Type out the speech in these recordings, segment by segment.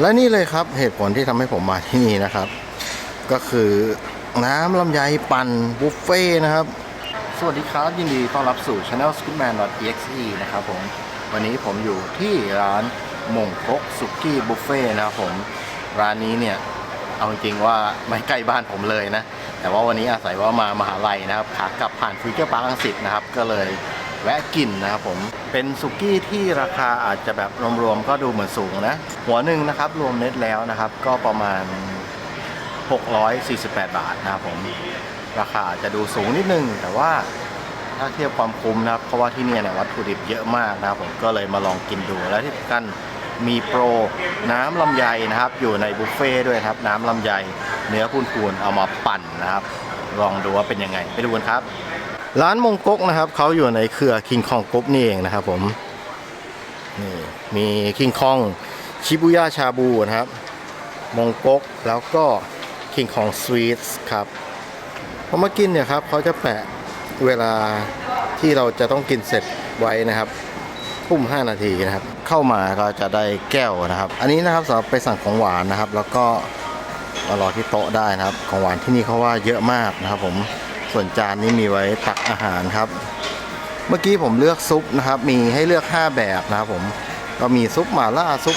และนี่เลยครับเหตุผลที่ทำให้ผมมาที่นี่นะครับ ก็คือน้ำลำไยปั่นบุฟเฟ่นะครับ สวัสดีครับยินดีต้อนรับสู่ Channel Scootman.exe นะครับผม วันนี้ผมอยู่ที่ร้านมงคกสุกี้บุฟเฟ่นะครับผม ร้านนี้เนี่ย เอาจริงว่าไม่ใกล้บ้านผมเลยนะ แต่ว่าวันนี้อาศัยว่ามามหาลัยนะครับ ขากลับผ่านฟิวเจอร์พาร์คลังสิตนะครับ ก็เลย แวะกินนะครับผมเป็นสุกี้ที่ราคาอาจจะแบบรวมๆก็ดูเหมือนสูงนะ หัวหนึ่งนะครับรวมเน็ตแล้วนะครับ ก็ประมาณ 648 บาทนะครับผมราคาอาจจะดูสูงนิดนึง แต่ว่าถ้าเทียบความคุ้มนะครับ เพราะว่าที่นี่เนี่ยวัตถุดิบเยอะมากนะครับผมก็เลยมาลองกินดูและที่สำคัญมีโปรน้ำลำไยนะครับ อยู่ในบุฟเฟ่ด้วยครับ น้ำลำไยเนื้อพูนๆเอามาปั่นนะครับ ลองดูว่าเป็นยังไง ไปดูกันครับ ร้านมงก๊กนะครับเขาอยู่ในเครือคิงคองกรุ๊ปนี่เองนะครับผมนี่มีคิงคองชิบุย่าชาบูนะครับ มงก๊กแล้วก็คิงคองสวีทครับพอมากินเนี่ยครับเขาจะแปะเวลาที่เราจะต้องกินเสร็จไว้นะครับทุ่ม5นาทีนะครับ เข้ามาก็จะได้แก้วนะครับ อันนี้นะครับสำหรับไปสั่งของหวานนะครับ แล้วก็มารอที่โต๊ะได้นะครับ ของหวานที่นี่เขาว่าเยอะมากนะครับผม ส่วนจานนี้มีไว้ตักอาหารครับ เมื่อกี้ผมเลือกซุปนะครับ มีให้เลือก 5 แบบนะครับผมก็มีซุปหม่าล่าซุป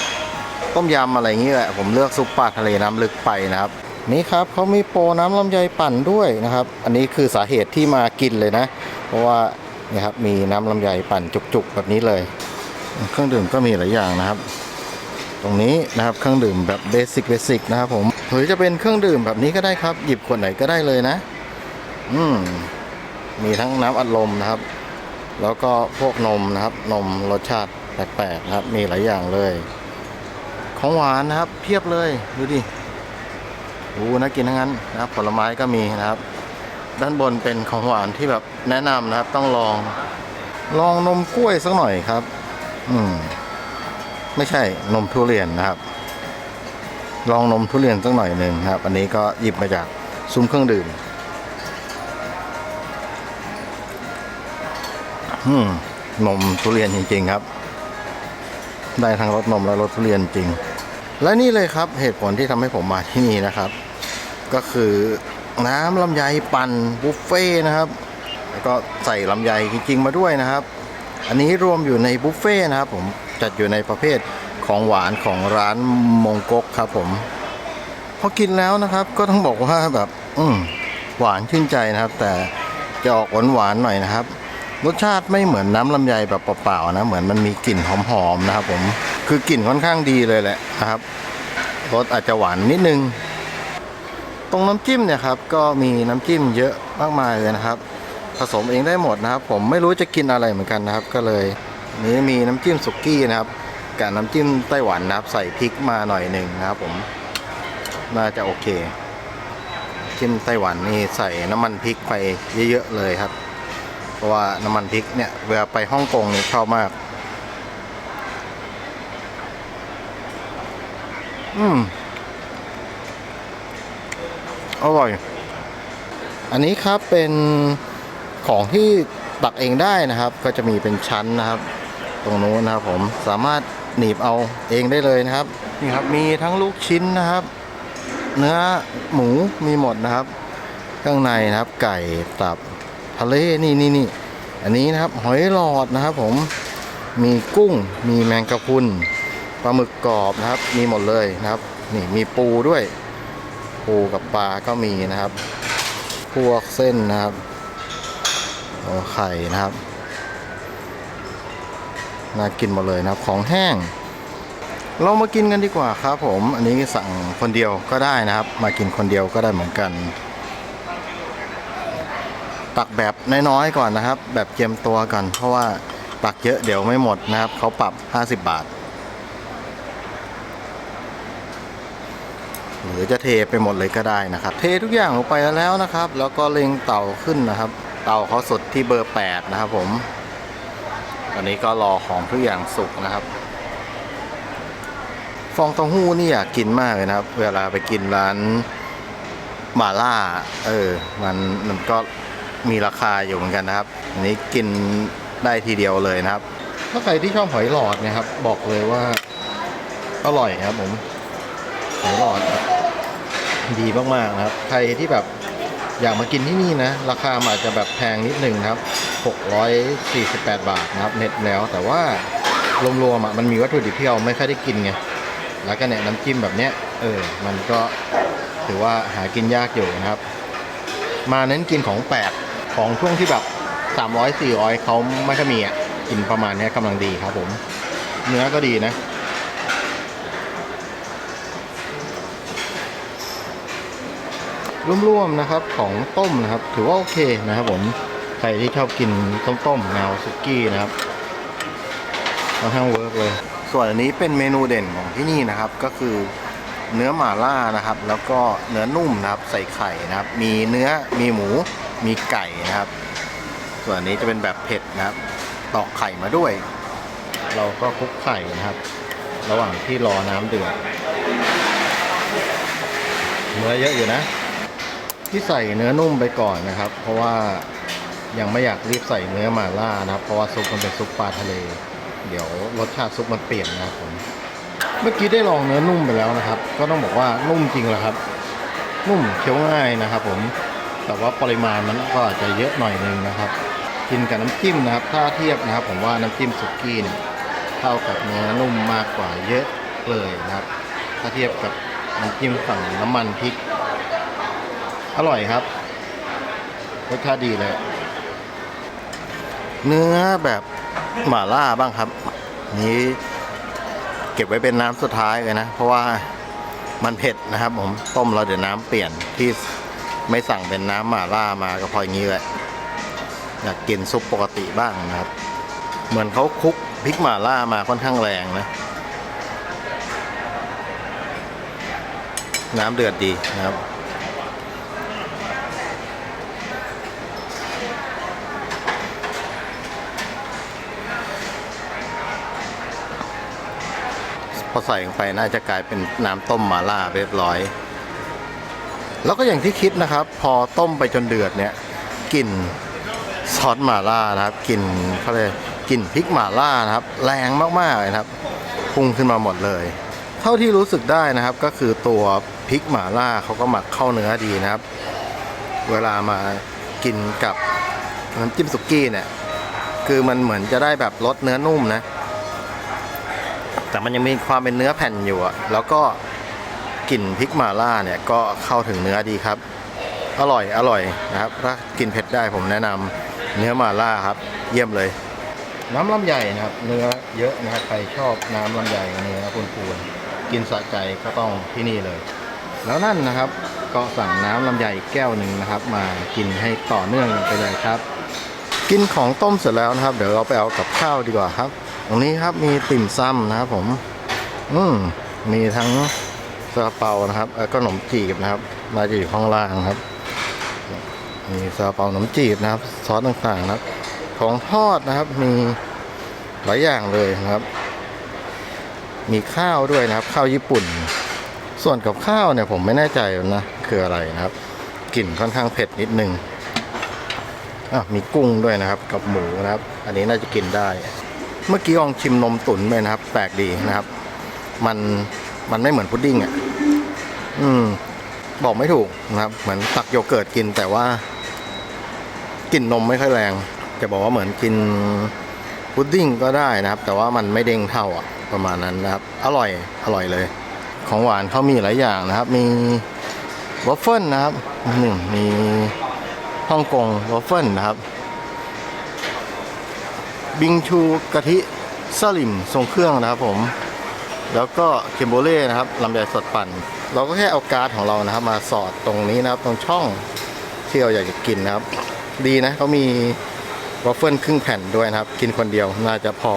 ต้มยำอะไรอย่างนี้แหละผมเลือกซุปปลาทะเลน้ำลึกไปนะครับ นี่ครับเขามีโปรน้ำลำไยปั่นด้วยนะครับ อันนี้คือสาเหตุที่มากินเลยนะ เพราะว่านี่ครับมีน้ำลำไยปั่นจุกๆ แบบนี้เลย เครื่องดื่มก็มีหลายอย่างนะครับ ตรงนี้นะครับเครื่องดื่มแบบเบสิกเบสิกนะครับผมหรือจะเป็นเครื่องดื่มแบบนี้ก็ได้ครับ หยิบขวดไหนก็ได้เลยนะ อืมมีทั้งน้ำอัดลมนะครับ แล้วก็พวกนมนะครับ นมรสชาติแปลกๆนะครับ มีหลายอย่างเลย ของหวานนะครับ เพียบเลยดูดิโอ้น่ากินทั้งนั้นนะครับ ผลไม้ก็มีนะครับ ด้านบนเป็นของหวานที่แบบแนะนำนะครับ ต้องลอง ลองนมกล้วยสักหน่อยครับ อืม ไม่ใช่นมทุเรียนนะครับ ลองนมทุเรียนสักหน่อยหนึ่งครับ อันนี้ก็หยิบมาจากซุ้มเครื่องดื่ม นมทุเรียนจริงๆครับ ได้ทั้งรสนมและรสทุเรียนจริง และนี่เลยครับเหตุผลที่ทำให้ผมมาที่นี่นะครับ ก็คือน้ำลำไยปั่นบุฟเฟ่นะครับ แล้วก็ใส่ลำไยจริงๆมาด้วยนะครับ อันนี้รวมอยู่ในบุฟเฟ่นะครับผมจัดอยู่ในประเภทของหวานของร้านมงกกครับผมพอกินแล้วนะครับ ก็ต้องบอกว่าแบบ อืหวานชื่นใจนะครับ แต่จะออกหวานๆหน่อยนะครับ รสชาติไม่เหมือนน้ำลำไยแบบเปล่าๆนะ เหมือนมันมีกลิ่นหอมๆนะครับผมคือกลิ่นค่อนข้างดีเลยแหละนะครับรสอาจจะหวานนิดนึง ตรงน้ำจิ้มเนี่ยครับก็มีน้ำจิ้มเยอะมากมายเลยนะครับ ผสมเองได้หมดนะครับ ผมไม่รู้จะกินอะไรเหมือนกันนะครับ ก็เลยนี้มีน้ำจิ้มสุกี้นะครับกับน้ำจิ้มไต้หวันนะครับ ใส่พริกมาหน่อยหนึ่งนะครับ ผมน่าจะโอเคจิ้มไต้หวันนี่ใส่น้ำมันพริกไปเยอะๆเลยครับ เพราะว่าน้ำมันพริกเนี่ยเวลาไปฮ่องกงเนี่ยชอบมาก อืมอร่อย อันนี้ครับเป็นของที่ตักเองได้นะครับ ก็จะมีเป็นชั้นนะครับ ตรงนู้นนะครับ ผมสามารถหนีบเอาเองได้เลยนะครับนี่ครับมีทั้งลูกชิ้นนะครับ เนื้อหมูมีหมดนะครับ ข้างในนะครับ ไก่ตับ ทะเลนี่นี่นี่อันนี้นะครับหอยหลอดนะครับผมมีกุ้งมีแมงกะพรุนปลาหมึกกรอบนะครับ มีหมดเลยนะครับ นี่มีปูด้วย ปูกับปลาก็มีนะครับ พวกเส้นนะครับโอ้ไข่นะครับน่ากินหมดเลยนะครับของแห้ง เรามากินกันดีกว่าครับผม อันนี้สั่งคนเดียวก็ได้นะครับ มากินคนเดียวก็ได้เหมือนกัน ตักแบบน้อยๆก่อนนะครับ แบบเจียมตัวก่อน เพราะว่าตักเยอะเดี๋ยวไม่หมดนะครับ เขาปรับ 50 บาท หรือจะเทไปหมดเลยก็ได้นะครับ เททุกอย่างลงไปแล้วนะครับ แล้วก็เล็งเต่าขึ้นนะครับ เต่าเขาสดที่เบอร์ 8 นะครับผมตอนนี้ก็รอของทุกอย่างสุกนะครับ ฟองเต้าหู้นี่อยากกินมากเลยนะครับ เวลาไปกินร้านหมาล่า เออ มันมันก็ มีราคาอยู่เหมือนกันนะครับ อันนี้กินได้ทีเดียวเลยนะครับ ถ้าใครที่ชอบหอยหลอดนะครับ บอกเลยว่าอร่อยครับผมหอยหลอดดีมากๆนะครับ ใครที่แบบอยากมากินที่นี่นะ ราคาอาจจะแบบแพงนิดนึงครับ 648 บาทนะครับ เน็ตแล้ว แต่ว่ารวมๆอะมันมีวัตถุดิบที่เราไม่ค่อยได้กินไง แล้วก็เนี่ยน้ำจิ้มแบบเนี้ย เออ มันก็ถือว่าหากินยากอยู่นะครับ มาเน้นกินของแปลก ของช่วงที่แบบ 300 400เขาไม่ค่อยมีอะกินประมาณนี้กำลังดีครับผม เนื้อก็ดีนะ ร่วมๆนะครับของต้มนะครับ ถือว่าโอเคนะครับผมใครที่ชอบกินต้มๆแนวสุกี้นะครับค่อนข้างเวิร์กเลย ส่วนอันนี้เป็นเมนูเด่นของที่นี่นะครับ ก็คือเนื้อหม่าล่านะครับ แล้วก็เนื้อนุ่มนะครับ ใส่ไข่นะครับ มีเนื้อมีหมู มีไก่นะครับ ส่วนนี้จะเป็นแบบเผ็ดนะครับ ตอกไข่มาด้วย เราก็คลุกไข่นะครับ ระหว่างที่รอน้ำเดือดเนื้อเยอะอยู่นะ ที่ใส่เนื้อนุ่มไปก่อนนะครับ เพราะว่ายังไม่อยากรีบใส่เนื้อหม่าล่านะครับ เพราะว่าซุปมันเป็นซุปปลาทะเล เดี๋ยวรสชาติซุปมันเปลี่ยนนะครับผมเมื่อกี้ได้ลองเนื้อนุ่มไปแล้วนะครับ ก็ต้องบอกว่านุ่มจริงแหละครับ นุ่มเคี้ยวง่ายนะครับผม แต่ว่าปริมาณมันก็อาจจะเยอะหน่อยนึงนะครับ กินกับน้ำจิ้มนะครับ ถ้าเทียบนะครับ ผมว่าน้ำจิ้มสุกี้เนี่ยเท่ากับเนื้อนุ่มมากกว่าเยอะเลยนะครับ ถ้าเทียบกับน้ำจิ้มฝั่งน้ำมันพริก อร่อยครับรสชาติดีเลย เนื้อแบบหม่าล่าบ้างครับ นี้เก็บไว้เป็นน้ำสุดท้ายเลยนะ เพราะว่ามันเผ็ดนะครับผมต้มแล้วเดี๋ยวน้ำเปลี่ยนที่ ไม่สั่งเป็นน้ำหม่าล่ามาก็พออย่างนี้แหละ อยากกินซุปปกติบ้างนะครับ เหมือนเขาคลุกพริกหม่าล่ามาค่อนข้างแรงนะ น้ำเดือดดีนะครับพอใส่ลงไปน่าจะกลายเป็นน้ำต้มหมาล่าเรียบร้อย แล้วก็อย่างที่คิดนะครับ พอต้มไปจนเดือดเนี่ยกลิ่นซอสหม่าล่านะครับกลิ่นเขาเลยกกลิ่นพริกหม่าล่านะครับ แรงมากๆเลยนะครับพุ่งขึ้นมาหมดเลย เท่าที่รู้สึกได้นะครับ ก็คือตัวพริกหม่าล่าเขาก็หมักเข้าเนื้อดีนะครับ เวลามากินกับน้ำจิ้มสุกี้เนี่ยคือมันเหมือนจะได้แบบรสเนื้อนุ่มนะ แต่มันยังมีความเป็นเนื้อแผ่นอยู่อะแล้วก็ กลิ่นพริกหม่าล่าเนี่ยก็เข้าถึงเนื้อดีครับ อร่อยอร่อยนะครับถ้ากินเผ็ดได้ผมแนะนำเนื้อหม่าล่าครับ เยี่ยมเลย น้ำลำไยนะครับ เนื้อเยอะนะครับใครชอบน้ำลำไยเนื้อปูนๆกินสะใจก็ต้องที่นี่เลย แล้วนั่นนะครับก็สั่งน้ำลำไยแก้วหนึ่งนะครับ มากินให้ต่อเนื่องไปเลยครับ กินของต้มเสร็จแล้วนะครับ เดี๋ยวเราไปเอากับข้าวดีกว่าครับ ตรงนี้ครับมีติ่มซ้ำนะครับผม อืมมีทั้ง ซาเปานะครับแล้วก็ขนมจีบนะครับ มาจะอยู่ข้างล่างครับ มีซาเปาขนมจีบนะครับ ซอสต่างๆนะครับ ของทอดนะครับ มีหลายอย่างเลยนะครับ มีข้าวด้วยนะครับ ข้าวญี่ปุ่น ส่วนกับข้าวเนี่ยผมไม่แน่ใจนะคืออะไรนะครับ กลิ่นค่อนข้างเผ็ดนิดนึงอะมีกุ้งด้วยนะครับ กับหมูนะครับ อันนี้น่าจะกินได้ เมื่อกี้ลองชิมนมตุ๋นไปนะครับ แปลกดีนะครับ มันมันไม่เหมือนพุดดิ้งอะ อืม บอกไม่ถูกนะครับ เหมือนตักโยเกิร์ตกินแต่ว่ากลิ่นนมไม่ค่อยแรง จะบอกว่าเหมือนกินพุดดิ้งก็ได้นะครับ แต่ว่ามันไม่เด้งเท่าอะ ประมาณนั้นนะครับ อร่อยอร่อยเลย ของหวานเขามีหลายอย่างนะครับ มีวอฟเฟิลนะครับหนึ่งมีฮ่องกงวอฟเฟิลนะครับ บิงชูกะทิสลิมทรงเครื่องนะครับผม แล้วก็เคมโบเล่นะครับลำไยสดปั่น เราก็แค่เอาการ์ดของเรานะครับ มาสอดตรงนี้นะครับ ตรงช่องที่เราอยากจะกินนะครับ ดีนะเขามีวอฟเฟิลครึ่งแผ่นด้วยนะครับ กินคนเดียวน่าจะพอ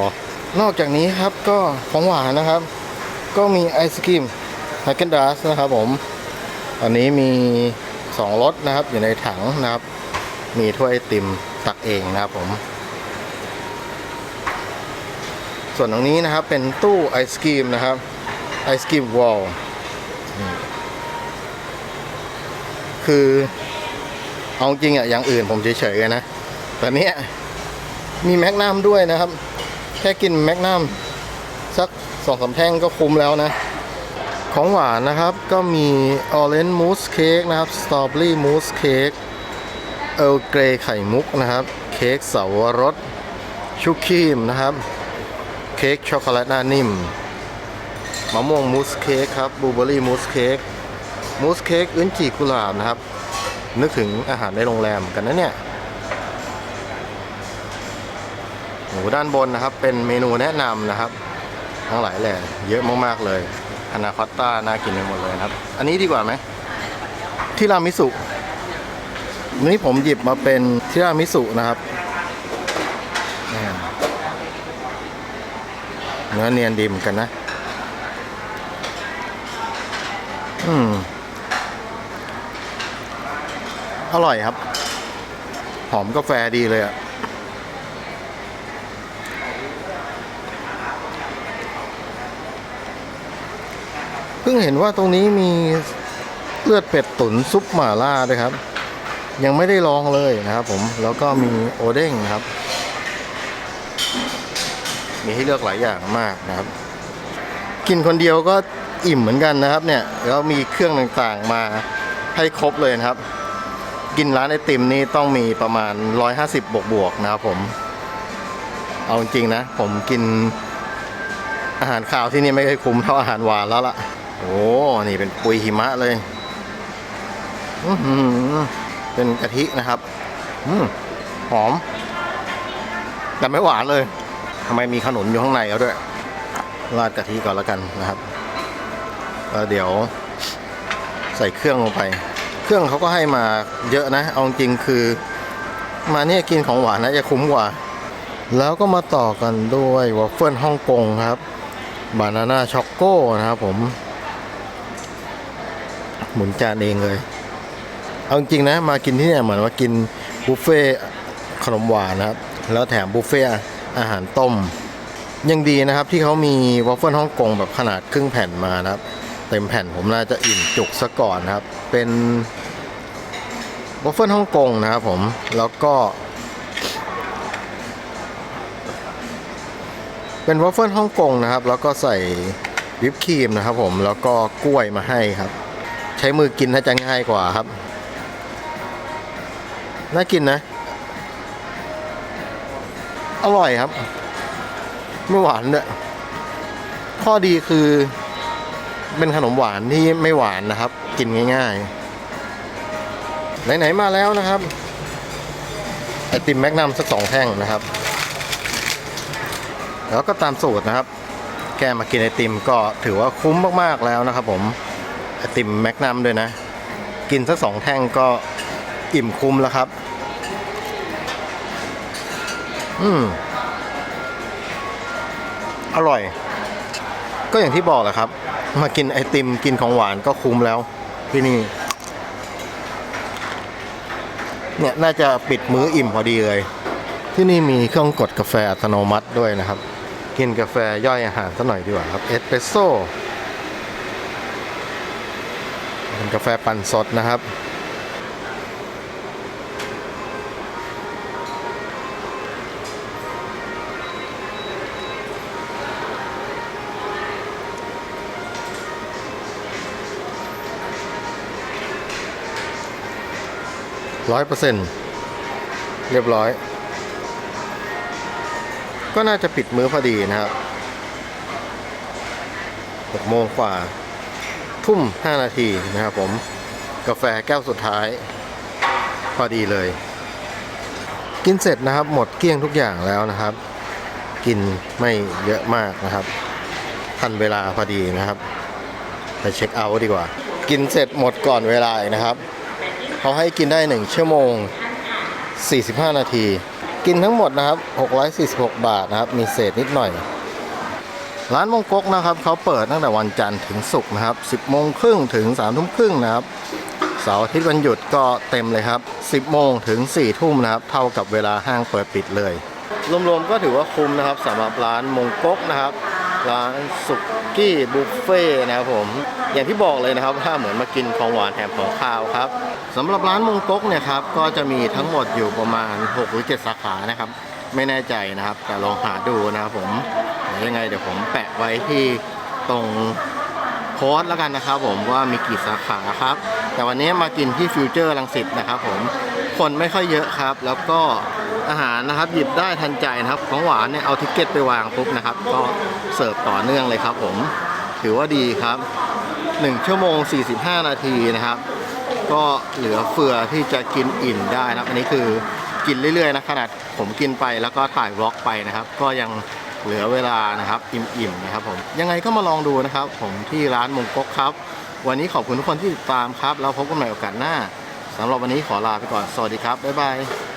นอกจากนี้ครับก็ของหวานนะครับ ก็มีไอศครีมไฮเกนดัสนะครับผม อันนี้มี2รสนะครับ อยู่ในถังนะครับ มีถ้วยไอติมตักเองนะครับผม ส่วนตรงนี้นะครับเป็นตู้ไอศกรีมนะครับไอศกรีมวอล คือ เอาจริงอะอย่างอื่นผมเฉยๆนะแต่เนี้ยมีแมกนัมด้วยนะครับ แค่กินแมกนัมสักสองสามแท่งก็คุ้มแล้วนะ ของหวานนะครับก็มี Orange Mousse Cake นะครับ Strawberry Mousse Cake เอลเกรไข่มุกนะครับ เค้กเสาวรสชุกครีมนะครับ เค้กช็อกโกแลตหน้านิ่ม มะม่วงมูสเค้กครับบลูเบอรี่มูสเค้กมูสเค้กลิ้นจี่กุหลาบนะครับ นึกถึงอาหารในโรงแรมกันนะเนี่ยหมูด้านบนนะครับ เป็นเมนูแนะนำนะครับ ทั้งหลายแหล่เยอะมากๆเลยพานาคอตต้าน่ากินไปหมดเลยครับ อันนี้ดีกว่าไหมทีรามิสุนี่ผมหยิบมาเป็นทีรามิสุนะครับเนื้อเนียนดีเหมอนกันนะ อืม อร่อยครับ หอมกาแฟดีเลยอะเพิ่งเห็นว่าตรงนี้มีเลือดเป็ดตุ๋นซุปหม่าล่าด้วยครับ ยังไม่ได้ลองเลยนะครับผมแล้วก็มีโอเด้งครับ มีให้เลือกหลายอย่างมากนะครับ กินคนเดียวก็ อิ่มเหมือนกันนะครับเนี่ยแล้วมีเครื่องต่างๆมาให้ครบเลยนะครับ กินร้านไอติมนี่ต้องมีประมาณ 150 บวกบวกนะครับผม เอาจริงๆนะ ผมกินอาหารข้าวที่นี่ไม่เคยคุ้มเท่าอาหารหวานแล้วล่ะ โอ้นี่เป็นปุยหิมะเลยอื้อหือเป็นกะทินะครับหอม แต่ไม่หวานเลยทำไมมีขนุนอยู่ข้างในแล้วด้วยราดกะทิก่อนแล้วกันนะครับ แล้วเดี๋ยวใส่เครื่องลงไป เครื่องเขาก็ให้มาเยอะนะ เอาจริงคือ มาเนี่ยกินของหวานนะจะคุ้มกว่า แล้วก็มาต่อกันด้วยวอฟเฟิลฮ่องกงครับบานาน่าช็อกโก้นะครับผม หมุนจานเองเลย เอาจริงนะ มากินที่เนี่ยเหมือนว่ากินบุฟเฟ่ขนมหวานนะครับ แล้วแถมบุฟเฟ่อาหารต้ม ยังดีนะครับที่เขามีวอฟเฟิลฮ่องกงแบบขนาดครึ่งแผ่นมานะครับ เต็มแผ่นผมน่าจะอิ่มจุกซะก่อนครับ เป็นวอฟเฟิลฮ่องกงนะครับผมแล้วก็ เป็นวอฟเฟิลฮ่องกงนะครับ แล้วก็ใส่วิปครีมนะครับผมแล้วก็กล้วยมาให้ครับ ใช้มือกินน่าจะง่ายกว่าครับ น่ากินนะ อร่อยครับ ไม่หวานด้วยข้อดีคือ เป็นขนมหวานที่ไม่หวานนะครับ กินง่ายๆ ไหนๆมาแล้วนะครับ ไอติมแมกนัมสักสองแท่งนะครับ แล้วก็ตามสูตรนะครับ แกมากินไอติมก็ถือว่าคุ้มมากๆแล้วนะครับ ผมไอติมแมกนัมด้วยนะ กินสักสองแท่งก็อิ่มคุ้มแล้วครับ อืม อร่อย ก็อย่างที่บอกแหละครับ มากินไอติมกินของหวานก็คุ้มแล้วที่นี่ เนี่ยน่าจะปิดมื้ออิ่มพอดีเลย ที่นี่มีเครื่องกดกาแฟอัตโนมัติด้วยนะครับ กินกาแฟย่อยอาหารสักหน่อยดีกว่าครับเอสเปรสโซ่เป็นกาแฟปั่นสดนะครับ ร้อยเปอร์เซ็นต์เรียบร้อย ก็น่าจะปิดมื้อพอดีนะครับหกโมงกว่า ทุ่มห้านาทีนะครับผม กาแฟแก้วสุดท้าย พอดีเลย กินเสร็จนะครับ หมดเกลี้ยงทุกอย่างแล้วนะครับ กินไม่เยอะมากนะครับ ทันเวลาพอดีนะครับ ไปเช็คเอาท์ดีกว่า กินเสร็จหมดก่อนเวลานะครับ เขาให้กินได้ 1 ชั่วโมง 45 นาที กินทั้งหมดนะครับ 646 บาทนะครับ มีเศษนิดหน่อย ร้านมงกกนะครับเขาเปิดตั้งแต่วันจันทร์ถึงศุกร์นะครับ 10โมงครึ่งถึง3ทุ่มครึ่งนะครับเสาร์อาทิตย์วันหยุดก็เต็มเลยครับ 10 โมงถึง 4 ทุ่มนะครับ เท่ากับเวลาห้างเปิดปิดเลย รวมๆก็ถือว่าคุ้มนะครับสำหรับร้านมงกกนะครับ ร้านสุกี้บุฟเฟ่นะครับผม อย่างที่บอกเลยนะครับว่าเหมือนมากินของหวานแถมของคาวครับ สำหรับร้านมงกกเนี่ยครับก็จะมีทั้งหมดอยู่ประมาณ6หรือ7สาขานะครับ ไม่แน่ใจนะครับ แต่ลองหาดูนะครับผมยังไงเดี๋ยวผมแปะไว้ที่ตรงโพสแล้วกันนะครับ ผมว่ามีกี่สาขาครับ แต่วันนี้มากินที่ฟิวเจอร์ลังสิตนะครับ ผมคนไม่ค่อยเยอะครับ แล้วก็อาหารนะครับหยิบได้ทันใจนะครับ ของหวานเนี่ยเอาทิกเก็ตไปวางปุ๊บนะครับ ก็เสิร์ฟต่อเนื่องเลยครับ ผมถือว่าดีครับ 1 ชั่วโมง 45 นาทีนะครับ ก็เหลือเฟือที่จะกินอิ่มได้นะครับ อันนี้คือกินเรื่อยๆนะขนาดผมกินไปแล้วก็ถ่ายวล็อกไปนะครับ ก็ยังเหลือเวลานะครับอิ่มๆนะครับผมยังไงก็มาลองดูนะครับ ผมที่ร้านมงก๊กครับ วันนี้ขอบคุณทุกคนที่ติดตามครับ แล้วพบกันใหม่โอกาสหน้าสำหรับวันนี้ขอลาไปก่อนสวัสดีครับบ๊ายบาย